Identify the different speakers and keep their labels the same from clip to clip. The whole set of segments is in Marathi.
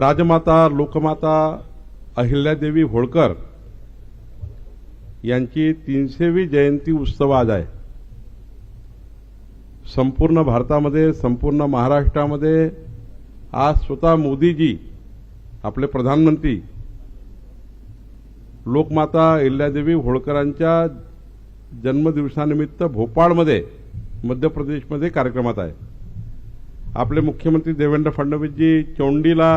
Speaker 1: राजमाता लोकमाता अहिल्यादेवी होळकर यांची तीनशेवी जयंती उत्सव आज आहे. संपूर्ण भारतामध्ये संपूर्ण महाराष्ट्रामध्ये आज स्वतः मोदीजी आपले प्रधानमंत्री लोकमाता अहिल्यादेवी होळकरांच्या जन्मदिवसानिमित्त भोपाळमध्ये मध्य प्रदेशमध्ये कार्यक्रमात आहे. आपले मुख्यमंत्री देवेंद्र फडणवीसजी चोंडीला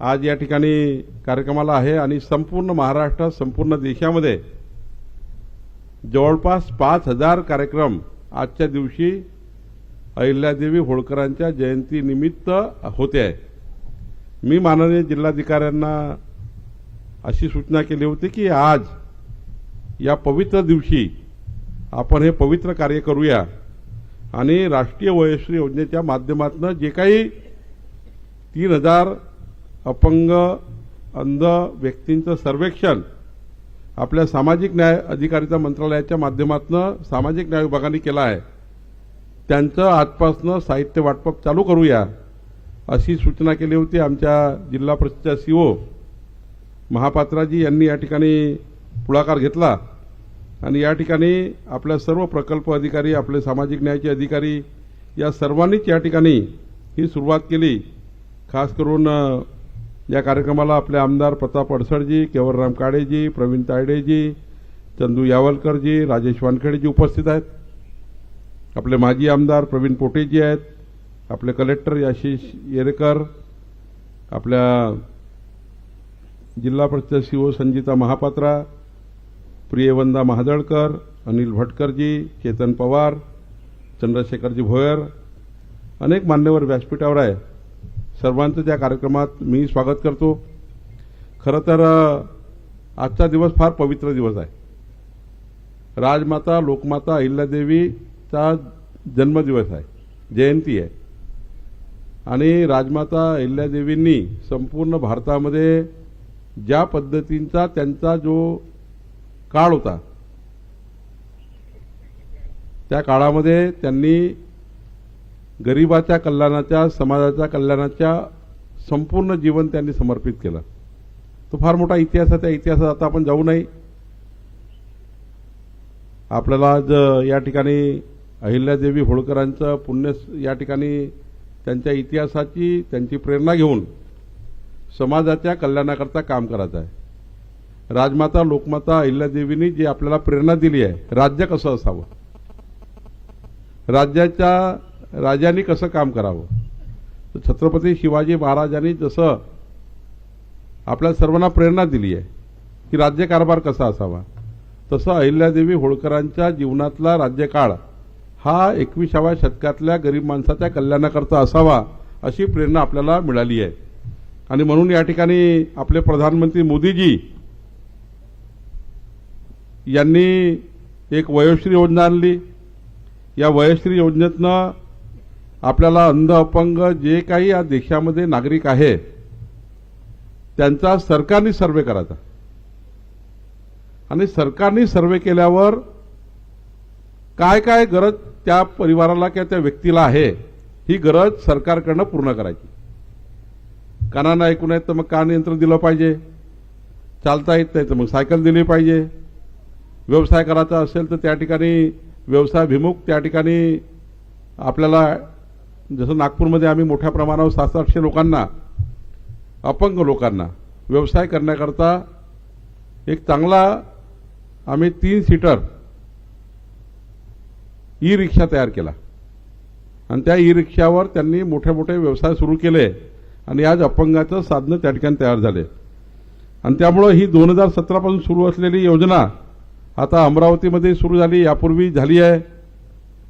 Speaker 1: आज या ठिकाणी कार्यक्रमाला आहे आणि संपूर्ण महाराष्ट्रात संपूर्ण देशामध्ये जवळपास पाच हजार कार्यक्रम आजच्या दिवशी अहिल्यादेवी होळकरांच्या जयंतीनिमित्त होते. आहे मी माननीय जिल्हाधिकाऱ्यांना अशी सूचना केली होती की आज या पवित्र दिवशी आपण हे पवित्र कार्य करूया आणि राष्ट्रीय वयश्री योजनेच्या माध्यमातून जे काही तीन हजार अपंग अंध व्यक्तींचं सर्वेक्षण आपल्या सामाजिक न्याय अधिकारिता मंत्रालयाच्या माध्यमातून सामाजिक न्याय विभागाने केलं आहे. त्यांचं आजपासनं साहित्य वाटप चालू करूया अशी सूचना केली होती आमच्या जिल्हा परिषदच्या सीओ महापात्राजी यांनी या ठिकाणी पुढाकार घेतला. आणि या ठिकाणी आपल्या सर्व प्रकल्प अधिकारी आपले सामाजिक न्यायाचे अधिकारी या सर्वांनीच या ठिकाणी ही सुरुवात केली. खास करून या कार्यक्रमाला आपले आमदार प्रताप अडसडजी केवलराम काळेजी प्रवीण तायडेजी चंदू यावलकरजी राजेश वानखेडेजी उपस्थित आहेत. आपले माजी आमदार प्रवीण पोटेजी आहेत. आपले कलेक्टर याशिष येरेकर आपल्या जिल्हा परिषद सीओ संजिता महापात्रा प्रियवंदा महादळकर अनिल भटकरजी चेतन पवार चंद्रशेखरजी भोयर अनेक मान्यवर व्यासपीठावर आहे सर्वांचं त्या कार्यक्रमात मी स्वागत करतो. खरं तर आजचा दिवस फार पवित्र दिवस आहे. राजमाता लोकमाता अहिल्यादेवीचा जन्मदिवस आहे. जयंती आहे. आणि राजमाता अहिल्यादेवींनी संपूर्ण भारतामध्ये ज्या पद्धतींचा त्यांचा जो काळ होता त्या काळामध्ये त्यांनी गरिबाच्या कल्याणाच्या समाजाच्या कल्याणाच्या संपूर्ण जीवन त्यांनी समर्पित केलं. तो फार मोठा इतिहास आहे. त्या इतिहासात आता आपण जाऊ नाही. आपल्याला आज या ठिकाणी अहिल्यादेवी होळकरांचं पुण्य या ठिकाणी त्यांच्या इतिहासाची त्यांची प्रेरणा घेऊन समाजाच्या कल्याणाकरता काम करायचं आहे. राजमाता लोकमाता अहिल्यादेवींनी जी आपल्याला प्रेरणा दिली आहे राज्य कसं असावं? राज्याच्या राजांनी कसं काम करावं? तर छत्रपती शिवाजी महाराजांनी जसं आपल्या सर्वांना प्रेरणा दिली आहे की राज्यकारभार कसा असावा तसं अहिल्यादेवी होळकरांच्या जीवनातला राज्यकाळ हा एकविसाव्या शतकातल्या गरीब माणसाच्या कल्याणाकरता असावा अशी प्रेरणा आपल्याला मिळाली आहे. आणि म्हणून या ठिकाणी आपले प्रधानमंत्री मोदीजी यांनी एक वयोश्री योजना आणली. या वयोश्री योजनेतनं आपल्याला अंध अपंग जे काही या देशामध्ये नागरिक आहे त्यांचा सरकारने सर्वे करायचा. आणि सरकारने सर्वे केल्यावर काय काय गरज त्या परिवाराला किंवा त्या व्यक्तीला आहे ही गरज सरकारकडनं पूर्ण करायची. कानानं ऐकून येत तर मग कान यंत्र दिलं पाहिजे? चालता येत नाही तर मग सायकल दिली पाहिजे. व्यवसाय करायचा असेल तर त्या ठिकाणी व्यवसायाभिमुख त्या ठिकाणी आपल्याला जसं नागपूरमध्ये आम्ही मोठ्या प्रमाणावर सात आठशे लोकांना अपंग लोकांना व्यवसाय करण्याकरता एक चांगला आम्ही तीन सीटर ई रिक्षा तयार केला. आणि त्या ई रिक्षावर त्यांनी मोठे मोठे व्यवसाय सुरू केले आणि आज अपंगाचं साधनं त्या ठिकाणी तयार झाले. आणि त्यामुळं ही दोन हजार सतरापासून सुरू असलेली योजना आता अमरावतीमध्ये सुरू झाली यापूर्वी झाली आहे.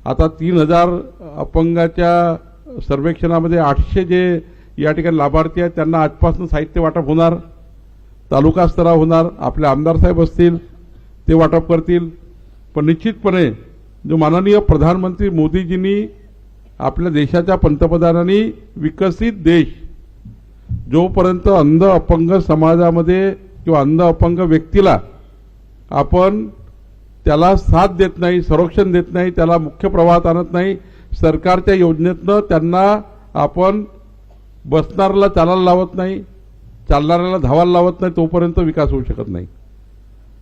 Speaker 1: आता तीन हजार अपंगाच्या सर्वेक्षणामध्ये आठशे जे या ठिकाणी लाभार्थी आहेत त्यांना आजपासून साहित्य वाटप होणार तालुका स्तरावर होणार आपले आमदार साहेब असतील ते वाटप करतील. पण निश्चितपणे जो माननीय प्रधानमंत्री मोदीजींनी आपल्या देशाच्या पंतप्रधानांनी विकसित देश जोपर्यंत अंध अपंग समाजामध्ये किंवा अंध अपंग व्यक्तीला आपण त्याला साथ देत नाही संरक्षण देत नाही त्याला मुख्य प्रवाहात आणत नाही सरकारच्या योजनेतनं त्यांना आपण बसणाऱ्याला चालायला लावत नाही चालणाऱ्याला धावायला लावत नाही तोपर्यंत विकास होऊ शकत नाही.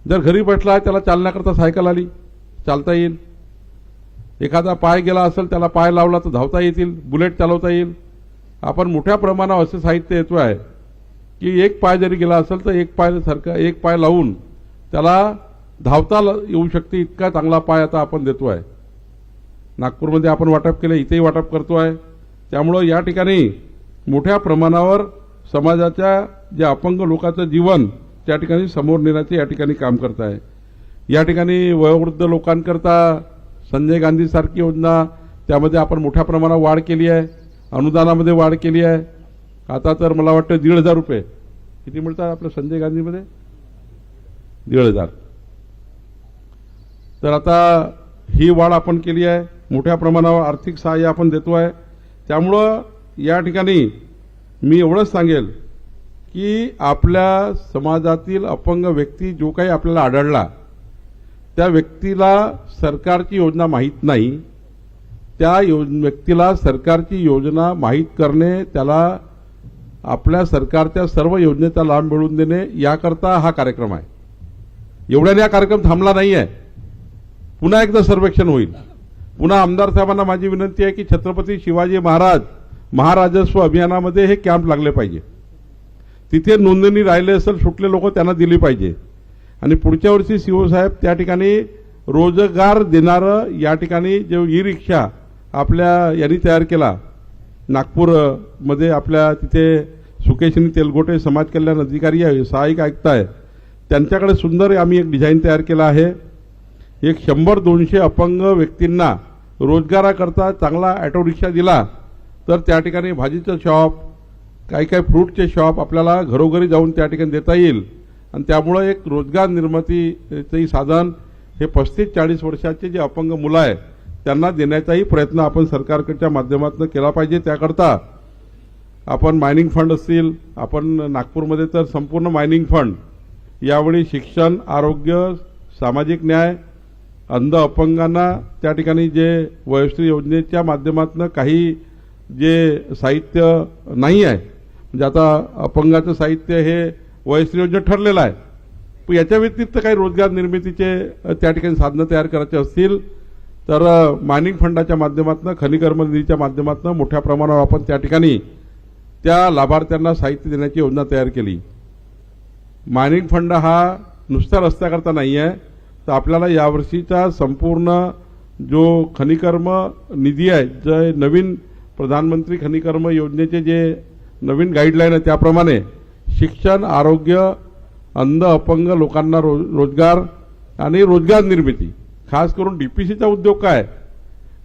Speaker 1: जर घरी बसला आहे त्याला चालण्याकरता सायकल आली चालता येईल. एखादा पाय गेला असेल त्याला पाय लावला तर धावता येतील बुलेट चालवता येईल. आपण मोठ्या प्रमाणावर असे साहित्य येतो आहे की एक पाय जरी गेला असेल तर एक पाय सारखा एक पाय लावून त्याला धावता ल- येऊ शकते इतका चांगला पाय आता आपण देतो आहे नागपूरमध्ये आपण वाटप केलं इथेही वाटप करतो आहे. त्यामुळं या ठिकाणी मोठ्या प्रमाणावर समाजाच्या जे अपंग लोकांचं जीवन त्या ठिकाणी समोर नेण्याचे या ठिकाणी काम करत आहे. या ठिकाणी वयोवृद्ध लोकांकरता संजय गांधीसारखी योजना त्यामध्ये आपण मोठ्या प्रमाणात वाढ केली आहे. अनुदानामध्ये वाढ केली आहे. आता तर मला वाटतं दीड हजार रुपये. किती मिळतात आपल्या संजय गांधीमध्ये? दीड हजार. तर आता ही वाढ आपण केली आहे. मोठ्या प्रमाणावर आर्थिक सहाय्य आपण देतो आहे. त्यामुळं या ठिकाणी मी एवढंच सांगेल की आपल्या समाजातील अपंग व्यक्ती जो काही आपल्याला आढळला त्या व्यक्तीला सरकारची योजना माहीत नाही. त्या योज व्यक्तीला सरकारची योजना माहीत करणे त्याला आपल्या सरकारच्या सर्व योजनेचा लाभ मिळवून देणे याकरता हा कार्यक्रम आहे. एवढ्याने हा कार्यक्रम थांबला नाही आहे पुन्हा एकदा सर्वेक्षण होईल. पुन्हा आमदार साहेबांना माझी विनंती आहे की छत्रपती शिवाजी महाराज महाराजस्व अभियानामध्ये हे कॅम्प लागले पाहिजे. तिथे नोंदणी राहिले असेल सुटले लोक त्यांना दिली पाहिजे. आणि पुढच्या वर्षी सीओ साहेब त्या ठिकाणी रोजगार देणारं या ठिकाणी जो ई रिक्षा आपल्या यांनी तयार केला नागपूरमध्ये आपल्या तिथे सुकेशनी तेलगोटे समाज कल्याण अधिकारी आहे सहाय्यक आयुक्त आहे त्यांच्याकडे सुंदर आम्ही एक डिझाईन तयार केला आहे. एक शंभर दोनशे अपंग व्यक्तींना रोजगाराकरता चांगला ऑटो रिक्षा दिला तर त्या ठिकाणी भाजीचं शॉप काही काही फ्रूटचे शॉप आपल्याला घरोघरी जाऊन त्या ठिकाणी देता येईल. आणि त्यामुळं एक रोजगार निर्मितीचंही साधन हे पस्तीस चाळीस वर्षाचे जे अपंग मुलं आहे त्यांना देण्याचाही प्रयत्न आपण सरकारकडच्या माध्यमातून केला पाहिजे त्याकरता. आपण मायनिंग फंड असतील आपण नागपूरमध्ये तर संपूर्ण मायनिंग फंड यावेळी शिक्षण आरोग्य सामाजिक न्याय अंध अपंगांना त्या ठिकाणी जे वयोश्री योजनेच्या माध्यमातून काही जे साहित्य नाही आहे म्हणजे आता अपंगाचं साहित्य हे वयोश्री योजनेत ठरलेलं आहे पण याच्या व्यतिरिक्त काही रोजगार निर्मितीचे त्या ठिकाणी साधनं तयार करायचे असतील तर मायनिंग फंडाच्या माध्यमातून खनिकर्म निधीच्या माध्यमातून मोठ्या प्रमाणावर आपण त्या ठिकाणी त्या लाभार्थ्यांना साहित्य देण्याची योजना तयार केली. मायनिंग फंड हा नुसत्या रस्त्याकरता नाही आहे तर आपल्याला यावर्षीचा संपूर्ण जो खनिकर्म निधी आहे जे नवीन प्रधानमंत्री खनिकर्म योजनेचे जे नवीन गाईडलाईन आहे त्याप्रमाणे शिक्षण आरोग्य अंध अपंग लोकांना रो रोजगार आणि रोजगार निर्मिती खास करून डी पी सीचा उद्योग काय?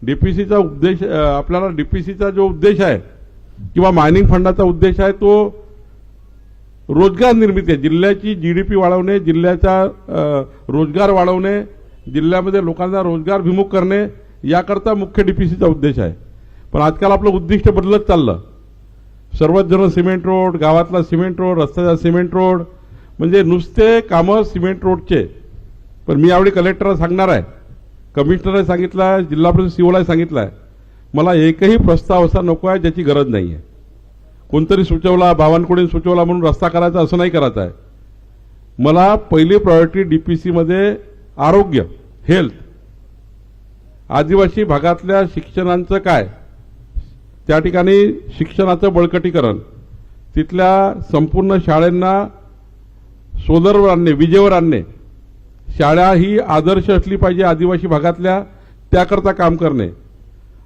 Speaker 1: डी पी सीचा उद्देश आपल्याला डी पी सीचा जो उद्देश आहे किंवा मायनिंग फंडाचा उद्देश आहे तो रोजगार निर्मिती आहे. जिल्ह्याची पी वाढवणे जिल्ह्याचा रोजगार वाढवणे जिल्ह्यामध्ये लोकांना रोजगारभिमुख करणे याकरता मुख्य डी पी सीचा उद्देश आहे. पण आजकाल आपलं उद्दिष्ट बदलत चाललं. सर्वच जण सिमेंट रोड गावातला सिमेंट रोड रस्त्याचा सिमेंट रोड म्हणजे नुसते कामं सिमेंट रोडचे. पण मी यावेळी कलेक्टरला सांगणार आहे. कमिशनरला सांगितलं आहे जिल्हा परिषद सीओला सांगितलं आहे. मला एकही प्रस्ताव असा नको आहे ज्याची गरज नाही आहे कोणतरी सुचवला बावनकुळीने सुचवला म्हणून रस्ता करायचा असं नाही करायचं आहे. मला पहिली प्रायोरिटी डीपीसीमध्ये आरोग्य हेल्थ आदिवासी भागातल्या शिक्षणांचं काय? त्या ठिकाणी शिक्षणाचं बळकटीकरण. तिथल्या संपूर्ण शाळांना सोलरवर आणणे विजेवर आणणे शाळा ही आदर्श असली पाहिजे आदिवासी भागातल्या त्याकरता काम करणे.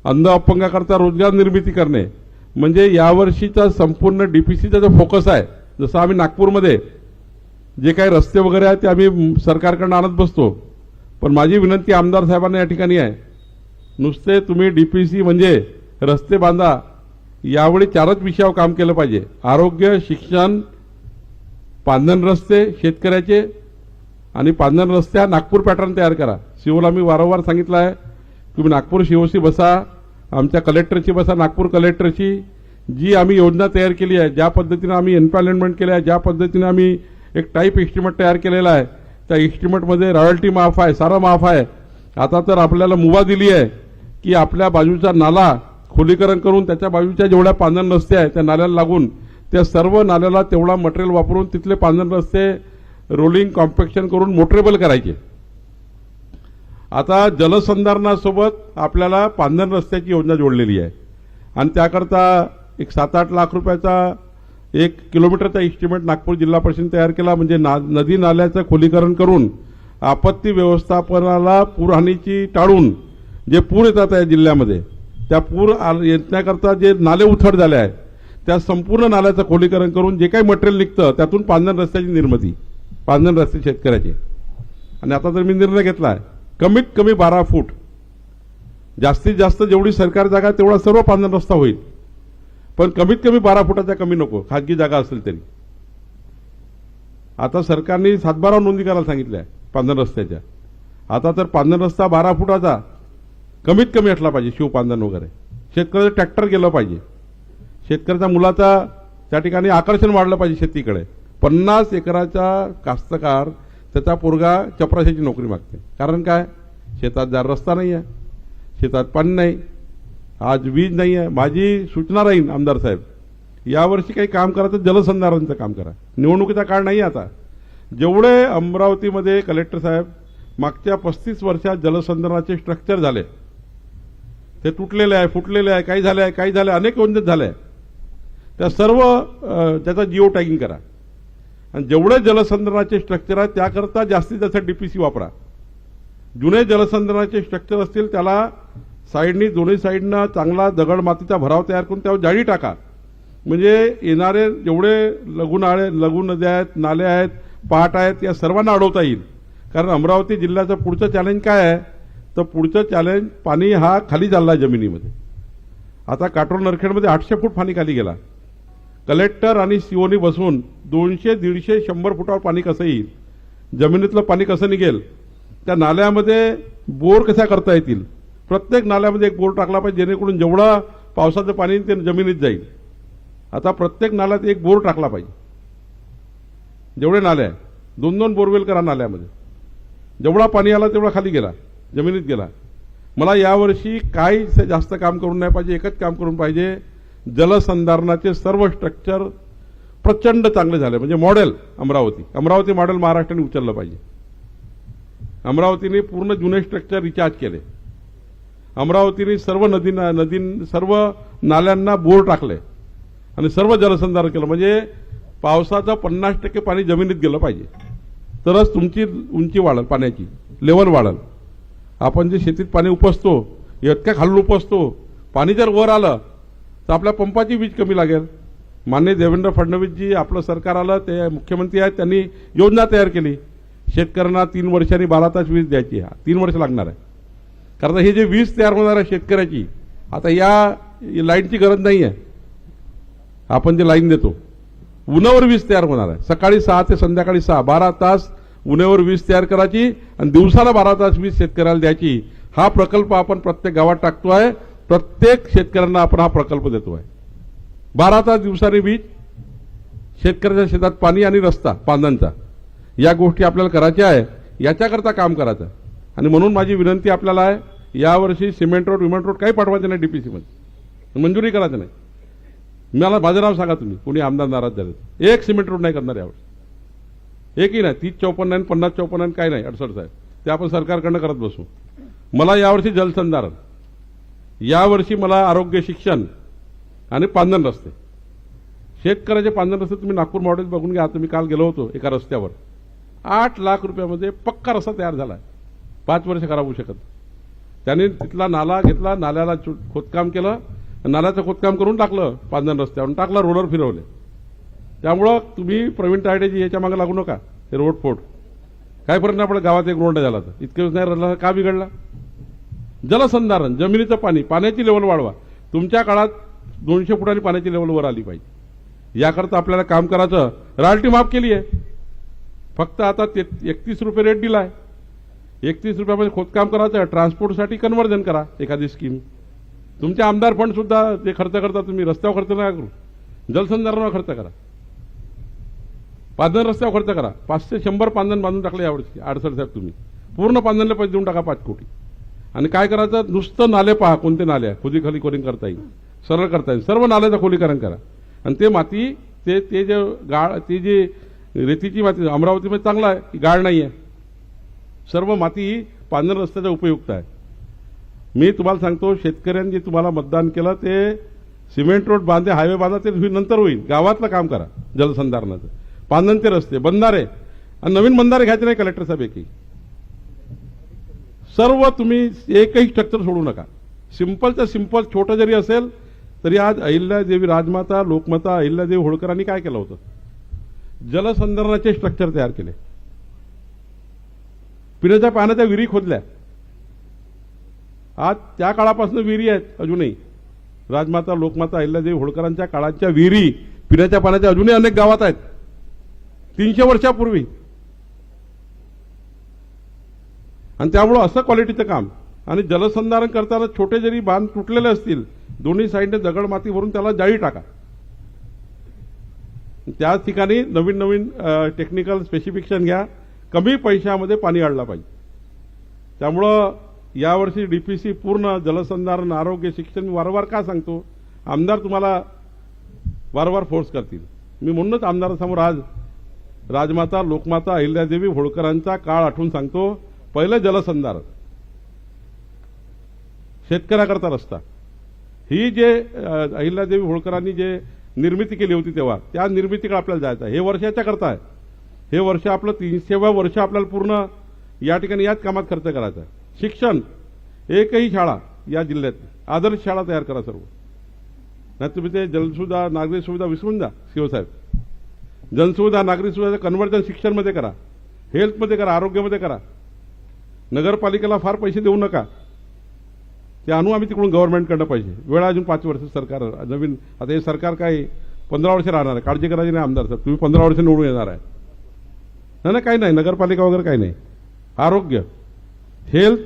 Speaker 1: अंध अपंगाकरता रोजगार निर्मिती करणे. म्हणजे यावर्षीचा संपूर्ण डीपीसीचा जो फोकस आहे जसं आम्ही नागपूरमध्ये जे काही रस्ते वगैरे आहेत ते आम्ही सरकारकडनं आणत बसतो. पण माझी विनंती आमदार साहेबांना या ठिकाणी आहे. नुसते तुम्ही डीपीसी म्हणजे रस्ते बांधा यावेळी चारच विषयावर काम केलं पाहिजे. आरोग्य शिक्षण पांधन रस्ते शेतकऱ्याचे आणि पांधन रस्त्या नागपूर पॅटर्न तयार करा. शिवला मी वारंवार सांगितलं आहे तुम्ही नागपूर शिवसी बसा आमच्या कलेक्टरची बसा नागपूर कलेक्टरची जी आम्ही योजना तयार केली आहे ज्या पद्धतीनं आम्ही एम्प्लॉयमेंट केलं आहे ज्या पद्धतीनं आम्ही एक टाईप इस्टिमेट तयार केलेला आहे त्या इस्टिमेटमध्ये रॉयल्टी माफ आहे सारं माफ आहे. आता तर आपल्याला मुभा दिली आहे की आपल्या बाजूचा नाला खोलीकरण करून त्याच्या बाजूच्या जेवढ्या पांधन रस्ते आहे त्या नाल्याला लागून त्या सर्व नाल्याला तेवढा मटेरियल वापरून तिथले पांधन रस्ते रोलिंग कॉम्पॅक्शन करून मोटरेबल करायचे. आता जलसंधारणासोबत आपल्याला पांधर रस्त्याची योजना जोडलेली आहे. आणि त्याकरता एक सात आठ लाख रुपयाचा एक किलोमीटरचा इस्टिमेट नागपूर जिल्हा परिषदेने तयार केला. म्हणजे ना नदी नाल्याचं खोलीकरण करून आपत्ती व्यवस्थापनाला पूरहानीची टाळून जे पूर येतात या जिल्ह्यामध्ये त्या पूर येण्याकरता जे नाले उथड झाले आहेत त्या संपूर्ण नाल्याचं खोलीकरण करून जे काही मटेरियल निघतं त्यातून पांधन रस्त्याची निर्मिती पांधन रस्ते शेतकऱ्याचे. आणि आता तर मी निर्णय घेतला आहे कमीत कमी बारा फूट. जास्तीत जास्त जेवढी सरकारी जागा आहे तेवढा सर्व पांधन रस्ता होईल. पण कमीत कमी बारा फुटाच्या कमी नको. खाजगी जागा असेल तरी. आता सरकारने सातबारा नोंदी करायला सांगितल्या पांढर रस्त्याच्या. आता तर पांढर रस्ता बारा फुटाचा कमीत कमी असला पाहिजे शिवपांधन वगैरे. शेतकऱ्याचं ट्रॅक्टर गेलं पाहिजे. शेतकऱ्याच्या मुलाचा त्या ठिकाणी आकर्षण वाढलं पाहिजे शेतीकडे. पन्नास एकराचा कास्तकार त्याचा पोरगा चपराशाची नोकरी मागते. कारण काय? शेतात जर रस्ता नाही आहे शेतात पाणी नाही. आज वीज नाही आहे माझी सूचना राहील आमदार साहेब. यावर्षी काही काम करा तर जलसंधारणाचं काम करा. निवडणुकीचा काळ नाही आहे आता. जेवढे अमरावतीमध्ये कलेक्टर साहेब मागच्या पस्तीस वर्षात जलसंधारणाचे स्ट्रक्चर झाले ते तुटलेले आहे फुटलेले आहे काही झाले आहे काही झाले अनेक योजनेत झाले आहे. त्या सर्व त्याचा जिओ टॅगिंग करा. आणि जेवढे जलसंधारणाचे स्ट्रक्चर आहे त्याकरता जास्तीत जास्त डीपीसी वापरा. जुने जलसंधारणाचे स्ट्रक्चर असतील त्याला साईडनी दोन्ही साईडनं चांगला दगड मातीचा भराव तयार करून त्यावर जाळी टाका. म्हणजे येणारे जेवढे लघु नाळे लघु नद्या आहेत नाले आहेत पहाट आहेत या सर्वांना अडवता येईल. कारण अमरावती जिल्ह्याचं पुढचं चॅलेंज काय आहे? तर पुढचं चॅलेंज पाणी हा खाली चालला आहे जमिनीमध्ये. आता काटोल नरखेडमध्ये आठशे फूट पाणी खाली गेला. कलेक्टर आणि सीओनी बसून दोनशे दीडशे शंभर फुटावर पाणी कसं येईल? जमिनीतलं पाणी कसं निघेल? त्या नाल्यामध्ये बोर कशा करता येतील? प्रत्येक नाल्यामध्ये एक बोर टाकला पाहिजे जेणेकरून जेवढा पावसाचं पाणी ते जमिनीत जाईल. आता प्रत्येक नाल्यात एक बोर टाकला पाहिजे. जेवढे नाले आहे दोन दोन बोरवेल करा नाल्यामध्ये. जेवढा पाणी आला तेवढा खाली गेला जमिनीत गेला. मला यावर्षी काहीच जास्त काम करून नाही पाहिजे एकच काम करून पाहिजे जलसंधारणाचे सर्व स्ट्रक्चर प्रचंड चांगले झाले. म्हणजे मॉडेल अमरावती. अमरावती मॉडेल महाराष्ट्राने उचललं पाहिजे. अमरावतीने पूर्ण जुने स्ट्रक्चर रिचार्ज केले. अमरावतीने सर्व नदी नदी सर्व नाल्यांना बोर टाकले आणि सर्व जलसंधारण केलं. म्हणजे पावसाचं पन्नास टक्के पाणी जमिनीत गेलं पाहिजे. तरच तुमची उंची वाढेल पाण्याची लेवल वाढल. आपण जे शेतीत पाणी उपसतो इतक्या खालून उपसतो पाणी जर वर आलं तर आपल्या पंपाची वीज कमी लागेल. मान्य देवेंद्र फडणवीसजी आपलं सरकार आलं ते मुख्यमंत्री आहेत त्यांनी योजना तयार केली. शेतकऱ्यांना तीन वर्षांनी बारा तास वीज द्यायची हा तीन वर्ष लागणार आहे. कारण हे जे वीज तयार होणार आहे शेतकऱ्याची आता या लाईनची गरज नाही आहे. आपण जे लाईन देतो उन्हावर वीज तयार होणार आहे. सकाळी सहा ते संध्याकाळी सहा बारा तास उन्हावर वीज तयार करायची आणि दिवसाला बारा तास वीज शेतकऱ्याला द्यायची. हा प्रकल्प आपण प्रत्येक गावात टाकतो आहे. प्रत्येक शेतकऱ्यांना आपण हा प्रकल्प देतोय. बारा तास दिवसाने वीज शेतकऱ्याच्या शेतात पाणी आणि रस्ता पानांचा या गोष्टी आपल्याला करायच्या आहे याच्याकरता काम करायचं. आणि म्हणून माझी विनंती आपल्याला आहे यावर्षी सिमेंट रोड विमेंट रोड काही पाठवायचं नाही डीपीसीमध्ये मंजुरी करायचं नाही. मला माझं नाव सांगा तुम्ही कोणी आमदार नाराज झाले एक सिमेंट रोड नाही करणार यावर्षी. एकही नाही तीस चौपन्न आहे पन्नास चौपन्न आहे काही नाही अडसठ साहेब. ते आपण सरकारकडनं करत बसू. मला यावर्षी जलसंधारण यावर्षी मला आरोग्य शिक्षण आणि पांधन रस्ते. शेतकऱ्याचे पांधन रस्ते तुम्ही नागपूर मॉडेल बघून घ्या. आता मी काल गेलो होतो एका रस्त्यावर. आठ लाख रुपयामध्ये पक्का रस्ता तयार झाला आहे पाच वर्ष खराब होऊ शकत त्यांनी तिथला नाला घेतला नाल्याला खोदकाम केलं नाल्याचं खोदकाम करून टाकलं पांधन रस्त्यावर टाकलं टाकला रोडवर फिरवले. त्यामुळं तुम्ही प्रवीण तायडेजी याच्या मागे लागू नका. हे रोड फोड काय परिणाम नाही गावात एक रोड झाला तर. इतके दिवस नाही राहिला का बिघडला? जलसंधारण जमिनीचं पाणी पाण्याची लेवल वाढवा. तुमच्या काळात दोनशे फुटांनी पाण्याची लेवल वर आली पाहिजे. याकरता आपल्याला काम करायचं. रॉयल्टी माफ केली आहे फक्त आता ते एकतीस रुपये रेट दिलाय. एकतीस रुपयामध्ये खोदकाम करायचं ट्रान्सपोर्टसाठी कन्वर्जन करा. एखादी स्कीम तुमचे आमदार फंड सुद्धा ते खर्च करता तुम्ही रस्त्यावर खर्च नका करू. जलसंधारणावर खर्च करा. पांधन रस्त्यावर खर्च करा. पाचशे शंभर पांधन बांधून टाकले यावर्षी अडसठ साहेब तुम्ही. पूर्ण पांधनला पैसे देऊन टाका पाच कोटी. आणि काय करायचं? नुसतं नाले पहा कोणते नाले आहे खोदी खाली करता येईल? सरळ करता येईल. सर्व नाल्याचं खोलीकरण करा. आणि ते माती ते ते जे गाळ ती जी रेतीची माती अमरावतीमध्ये चांगला आहे की गाळ नाही आहे सर्व माती ही पांढर रस्त्याचा उपयुक्त आहे. मी तुम्हाला सांगतो शेतकऱ्यांनी जे तुम्हाला मतदान केलं ते सिमेंट रोड बांधे हायवे बांधा ते होईल- नंतर होईल. गावातलं काम करा जलसंधारणाचं. पांधनचे रस्ते बंधारे. आणि नवीन बंधारे घ्यायचे नाही कलेक्टर साहेब एकही. सर्व तुम्ही एकही स्ट्रक्चर सोडू नका. सिंपलचं सिंपल छोटं जरी असेल तरी आज अहिल्यादेवी राजमाता लोकमाता अहिल्यादेवी होळकरांनी काय केलं होतं? जलसंधारणाचे स्ट्रक्चर तयार केले. पिण्याच्या पाण्याच्या विहिरी खोदल्या. आज त्या काळापासून विहिरी आहेत अजूनही. राजमाता लोकमाता अहिल्यादेवी होळकरांच्या काळाच्या विहिरी पिण्याच्या पाण्याच्या अजूनही अनेक गावात आहेत. तीनशे वर्षापूर्वी आणि त्यामुळं असं क्वालिटीचं काम. आणि जलसंधारण करताना छोटे जरी बांध तुटलेले असतील दोन्ही साईडने दगड माती भरून त्याला जाळी टाका. त्याच ठिकाणी नवीन नवीन टेक्निकल स्पेसिफिकेशन घ्या. कमी पैशामध्ये पाणी आणलं पाहिजे. त्यामुळं यावर्षी डीपीसी पूर्ण जलसंधारण आरोग्य शिक्षण मी वारंवार का सांगतो? आमदार तुम्हाला वारंवार फोर्स करतील. मी म्हणूनच आमदारासमोर आज राजमाता लोकमाता अहिल्यादेवी होळकरांचा काळ आठवून सांगतो. पहिलं जलसंधारण. शेतकऱ्याकरता रस्ता. ही जे अहिल्यादेवी होळकरांनी जे निर्मिती केली होती तेव्हा त्या निर्मितीकडे आपल्याला जायचं आहे. हे वर्ष याच्याकरता आहे. हे वर्ष आपलं तीनशेव्या वर्ष आपल्याला पूर्ण या ठिकाणी याच कामात खर्च करायचा आहे. शिक्षण एकही शाळा या जिल्ह्यात आदर्श शाळा तयार करा सर्व. नाही तुम्ही ते जलसुविधा नागरी सुविधा विसरून जा शिवसाहेब. जनसुविधा नागरी सुविधा कन्व्हर्जन शिक्षणमध्ये करा. हेल्थमध्ये करा आरोग्यामध्ये करा. नगरपालिकेला फार पैसे देऊ नका. ते आणू आम्ही तिकडून गव्हर्नमेंटकडनं पाहिजे वेळ अजून पाच वर्ष सरकार नवीन आता हे सरकार काय पंधरा वर्ष राहणार आहे. काळजी करायची नाही आमदार साहेब. तुम्ही पंधरा वर्ष निवडून येणार आहे. नाही नाही काही नाही. नगरपालिका वगैरे काही नाही. आरोग्य हेल्थ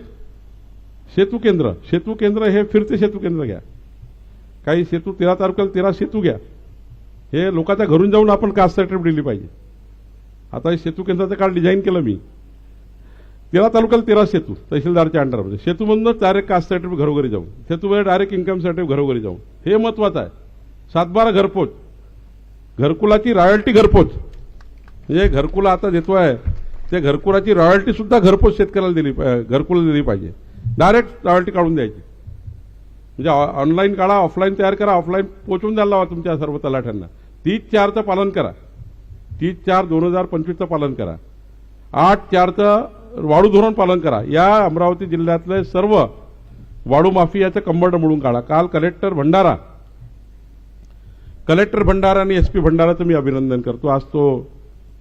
Speaker 1: सेतू केंद्र. सेतू केंद्र हे फिरते सेतू केंद्र घ्या. काही सेतू तेरा तारखेला तेरा सेतू घ्या. हे लोकांच्या घरून जाऊन आपण कास्ट सर्टिफिकेट दिली पाहिजे. आता हे सेतू केंद्राचं काल डिझाईन केलं मी. तेरा तालुक्याला तेरा सेतू तहसीलदारच्या अंडरमध्ये. सेतूमधूनच डायरेक्ट कास्ट सर्टिफिकेट घरोघरी जाऊन सेतूमध्ये डायरेक्ट इन्कम सर्टिफिकेट घरोघरी जाऊन. हे महत्वाचं आहे. सातबारा घरपोच. घरकुलाची रॉयल्टी घरपोच. म्हणजे घरकुला आता देतोय ते घरकुलाची रॉयल्टी सुद्धा घरपोच शेतकऱ्याला दिली पा- घरकुला दिली पाहिजे. डायरेक्ट रॉयल्टी काढून द्यायची. म्हणजे ऑनलाईन काढा ऑफलाईन तयार करा ऑफलाईन पोचवून द्यायला लावा तुमच्या सर्व तलाठ्यांना. तीस चारचं पालन करा. तीस चार दोन हजार पंचवीसचं पालन करा. आठ चारचं वाळू धोरण पालन करा. या अमरावती जिल्ह्यातले सर्व वाळू माफियाचं कंबड मोडून काढा. काल कलेक्टर भंडारा कलेक्टर भंडारा आणि एसपी भंडाराचं मी अभिनंदन करतो. आज तो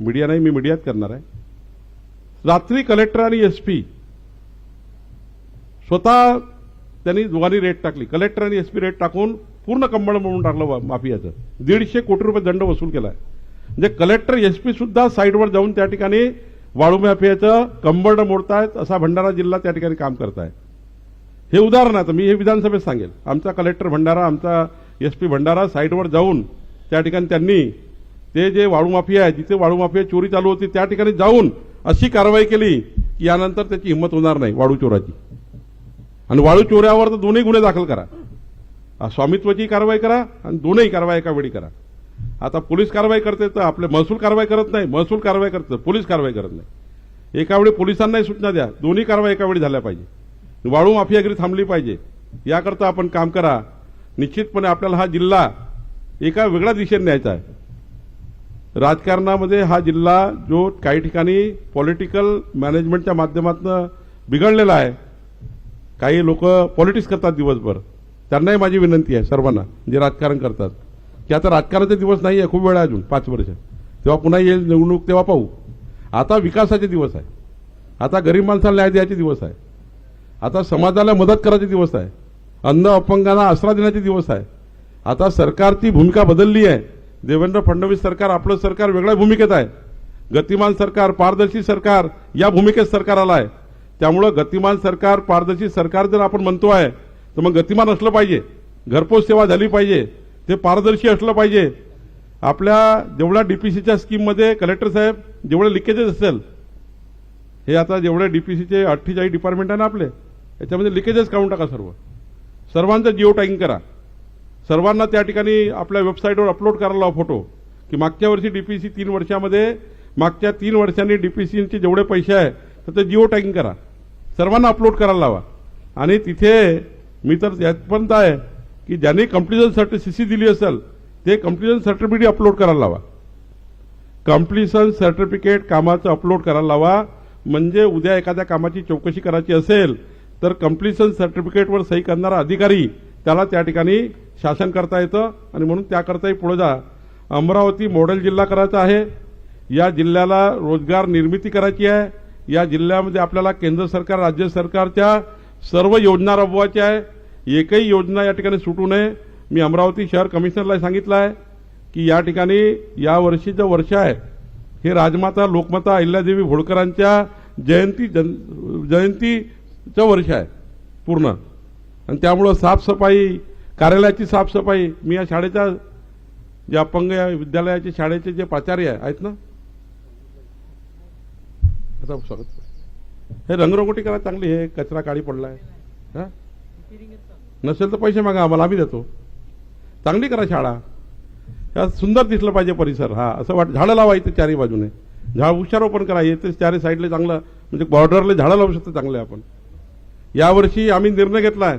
Speaker 1: मीडिया नाही मी मीडियात करणार आहे. रात्री कलेक्टर आणि एसपी स्वतः त्यांनी दोघांनी रेट टाकली. कलेक्टर आणि एसपी रेट टाकून पूर्ण कंबळ म्हणून टाकलं माफियाचं. दीडशे कोटी रुपये दंड वसूल केलाय. म्हणजे कलेक्टर एसपी सुद्धा साईडवर जाऊन त्या ठिकाणी वाळू माफियाचं कंबळ मोडतायत असा भंडारा जिल्हा त्या ठिकाणी काम करताय हे उदाहरण आहे मी हे विधानसभेत सांगेल. आमचा कलेक्टर भंडारा आमचा एसपी भंडारा साईटवर जाऊन त्या ठिकाणी त्यांनी ते जे वाळू माफिया आहे जिथे वाळू माफिया चोरी चालू होती त्या ठिकाणी जाऊन अशी कारवाई केली की यानंतर त्याची हिंमत होणार नाही वाळू चोराची. आणि वाळू चोऱ्यावर तर दोन्ही गुन्हे दाखल करा. स्वामित्वाची कारवाई करा आणि दोनही कारवाई एका वेळी करा. आता पोलीस कारवाई करते तर आपले महसूल कारवाई करत नाही महसूल कारवाई करतं पोलीस कारवाई करत नाही. एका वेळी पोलिसांनाही सूचना द्या दोन्ही कारवाई एकावेळी झाल्या पाहिजे. वाळू माफियागिरी थांबली पाहिजे. याकरता आपण काम करा. निश्चितपणे आपल्याला हा जिल्हा एका वेगळ्या दिशेने न्यायचा आहे. राजकारणामध्ये हा जिल्हा जो काही ठिकाणी पॉलिटिकल मॅनेजमेंटच्या माध्यमातून बिघडलेला आहे. काही लोक पॉलिटिक्स करतात दिवसभर. त्यांनाही माझी विनंती आहे सर्वांना जे राजकारण करतात. की आता राजकारणाचे दिवस नाही आहे खूप वेळ आहे अजून पाच वर्ष. तेव्हा पुन्हा येईल निवडणूक तेव्हा पाहू. आता विकासाचे दिवस आहे. आता गरीब माणसाला न्याय द्यायचे दिवस आहे. आता समाजाला मदत करायचे दिवस आहे. अन्न अपंगांना आसरा देण्याचे दिवस आहे. आता सरकारची भूमिका बदलली आहे. देवेंद्र फडणवीस सरकार आपलं सरकार वेगळ्या भूमिकेत आहे. गतिमान सरकार पारदर्शी सरकार या भूमिकेत सरकार आलं आहे. त्यामुळं गतिमान सरकार पारदर्शी सरकार जर आपण म्हणतो आहे तर मग गतिमान असलं पाहिजे. घरपोच सेवा झाली पाहिजे. ते पारदर्शी असलं पाहिजे. आपल्या जेवढ्या डीपीसीच्या स्कीममध्ये कलेक्टर साहेब जेवढे लिकेजेस असेल हे आता जेवढे डीपीसीचे अठ्ठेचाळीस डिपार्टमेंट आहे ना आपले याच्यामध्ये लिकेजेस काढून टाका सर्व. सर्वांचं जिओ टॅगिंग करा. सर्वांना त्या ठिकाणी आपल्या वेबसाईटवर अपलोड करायला लावा फोटो की मागच्या वर्षी डीपीसी तीन वर्षामध्ये मागच्या तीन वर्षांनी डीपीसीचे जेवढे पैसे आहे तर ते जिओ टॅगिंग करा. सर्वांना अपलोड करायला लावा. आणि तिथे मी तर यातपर्यंत आहे की ज्यांनी कम्प्लिशन सर्टि सी सी दिली असेल ते कम्प्लिशन सर्टिफिकेट अपलोड करायला लावा. कम्प्लिशन सर्टिफिकेट कामाचं अपलोड करायला लावा. म्हणजे उद्या एखाद्या कामाची चौकशी करायची असेल तर कम्प्लिशन सर्टिफिकेटवर सही करणारा अधिकारी त्याला त्या ठिकाणी शासन करता येतं आणि म्हणून त्याकरताही पुढे जा. अमरावती मॉडेल जिल्हा करायचा आहे. या जिल्ह्याला रोजगार निर्मिती करायची आहे. या जिल्ह्यामध्ये आपल्याला केंद्र सरकार राज्य सरकारच्या सर्व योजना राबवायच्या आहे. एकही योजना या ठिकाणी सुटू नये. मी अमरावती शहर कमिशनरला सांगितलं आहे की या ठिकाणी या वर्षीचं वर्ष आहे हे राजमाता लोकमाता अहिल्यादेवी होळकरांच्या जयंती जन जयंतीचं वर्ष आहे पूर्ण. आणि त्यामुळं साफसफाई कार्यालयाची साफसफाई मी या शाळेच्या जे अपंग या विद्यालयाचे शाळेचे जे प्राचार्य आहे- आहेत ना? आता स्वागत. हे रंगरंगोटी करा चांगली हे कचरा काळी पडला आहे हा? नसेल तर पैसे मागा आम्हाला आम्ही देतो. चांगली करा शाळा. त्यात सुंदर दिसलं पाहिजे परिसर हा. असं वाट झाडं लावा इथे चारी बाजूने. झाड वृक्षारोपण करा येते चारी साईडला चांगलं म्हणजे बॉर्डरला झाडं लावू शकतो चांगले आपण. यावर्षी आम्ही निर्णय घेतला आहे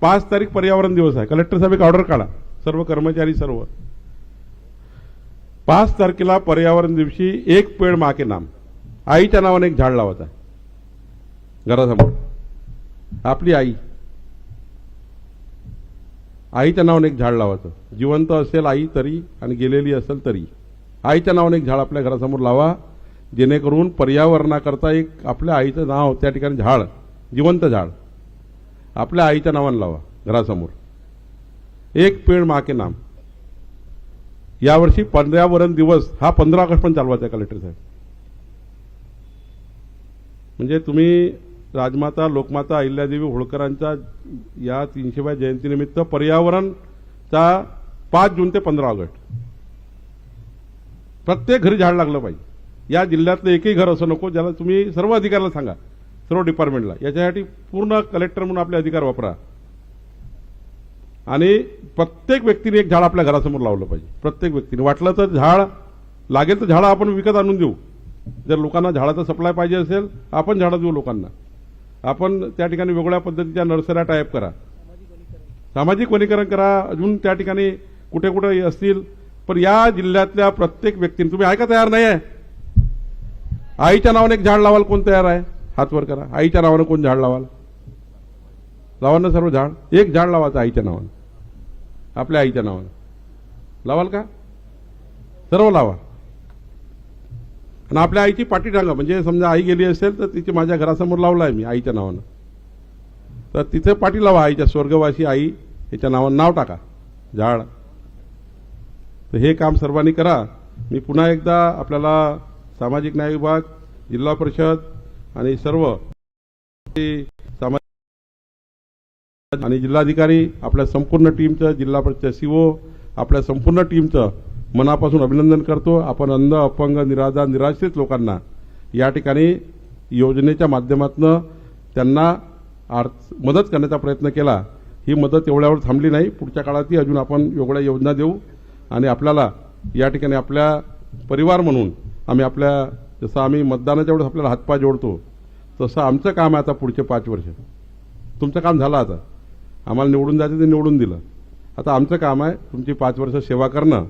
Speaker 1: पाच तारीख पर्यावरण दिवस आहे. कलेक्टर साहेब एक ऑर्डर काढा. सर्व कर्मचारी सर्व. पाच तारखेला पर्यावरण दिवशी एक पेड मा के नाम. आईच्या नावाने एक झाड लावायचं आहे. घरासमोर. आपली आई. आईच्या नावाने एक झाड लावायचं. जिवंत असेल आई तरी आणि गेलेली असेल तरी. आईच्या नावाने एक झाड आपल्या घरासमोर लावा. जेणेकरून पर्यावरणाकरता एक आपल्या आईचं नाव त्या ठिकाणी झाड जिवंत झाड आपल्या आईच्या नावाने लावा घरासमोर. एक पेड माके नाम. यावर्षी पर्यावरण दिवस हा पंधरा ऑगस्ट पण चालवायचा आहे कलेक्टर साहेब. म्हणजे तुम्ही राजमाता लोकमाता अहिल्यादेवी होळकरांचा या तीनशेव्या जयंतीनिमित्त पर्यावरणचा पाच जून ते पंधरा ऑगस्ट. प्रत्येक घरी झाड लागलं पाहिजे. या जिल्ह्यातलं एकही घर असं नको ज्याला तुम्ही सर्व अधिकाऱ्याला सांगा सर्व डिपार्टमेंटला याच्यासाठी पूर्ण कलेक्टर म्हणून आपले अधिकार वापरा. आणि प्रत्येक व्यक्तीने एक झाड आपल्या घरासमोर लावलं पाहिजे. प्रत्येक व्यक्तीने. वाटलं तर झाड लागेल तर झाडं आपण विकत आणून देऊ. जर लोकांना झाडाचा सप्लाय पाहिजे असेल आपण झाडं देऊ लोकांना. आपण त्या ठिकाणी वेगळ्या पद्धतीच्या नर्सऱ्या टाईप करा. सामाजिक वनीकरण करा अजून त्या ठिकाणी कुठे कुठे असतील. पण या जिल्ह्यातल्या प्रत्येक व्यक्तीने तुम्ही ऐका तयार नाही आहे आईच्या नावाने एक झाड लावाल कोण तयार आहे? हातवर करा. आईच्या नावानं कोण झाड लावाल? लावा ना सर्व झाड? एक झाड लावायचं आईच्या नावानं. आपल्या आईच्या नावानं. लावाल का? सर्व लावा. आणि आपल्या आईची पाठी टांगा म्हणजे समजा आई गेली असेल तर तिची माझ्या घरासमोर लावला आहे मी आईच्या नावानं. तर तिथे पाठी लावा आईच्या स्वर्गवासी आई याच्या नावानं नाव टाका. झाड तर हे काम सर्वांनी करा. मी पुन्हा एकदा आपल्याला सामाजिक न्याय विभाग जिल्हा परिषद आणि सर्व सामाजिक आणि जिल्हाधिकारी आपल्या संपूर्ण टीमचं जिल्हा परिषद सीओ आपल्या संपूर्ण टीमचं मनापासून अभिनंदन करतो. आपण अंध अपंग निराधार निराश्रित लोकांना या ठिकाणी योजनेच्या माध्यमातून त्यांना आर्थ मदत करण्याचा प्रयत्न केला. ही मदत एवढ्यावर थांबली नाही. पुढच्या काळातही अजून आपण वेगळ्या योजना देऊ आणि आपल्याला या ठिकाणी आपल्या परिवार म्हणून आम्ही आपल्या जसं आम्ही मतदानाच्या वेळेस आपल्याला हातपाय जोडतो तसं आमचं काम आहे आता पुढचे पाच वर्ष. तुमचं काम झालं आता. आम्हाला निवडून जायचं ते निवडून दिलं. आता आमचं काम आहे तुमची पाच वर्ष सेवा करणं.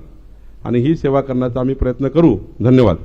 Speaker 1: आणि ही सेवा करण्याचा आम्ही प्रयत्न करू. धन्यवाद.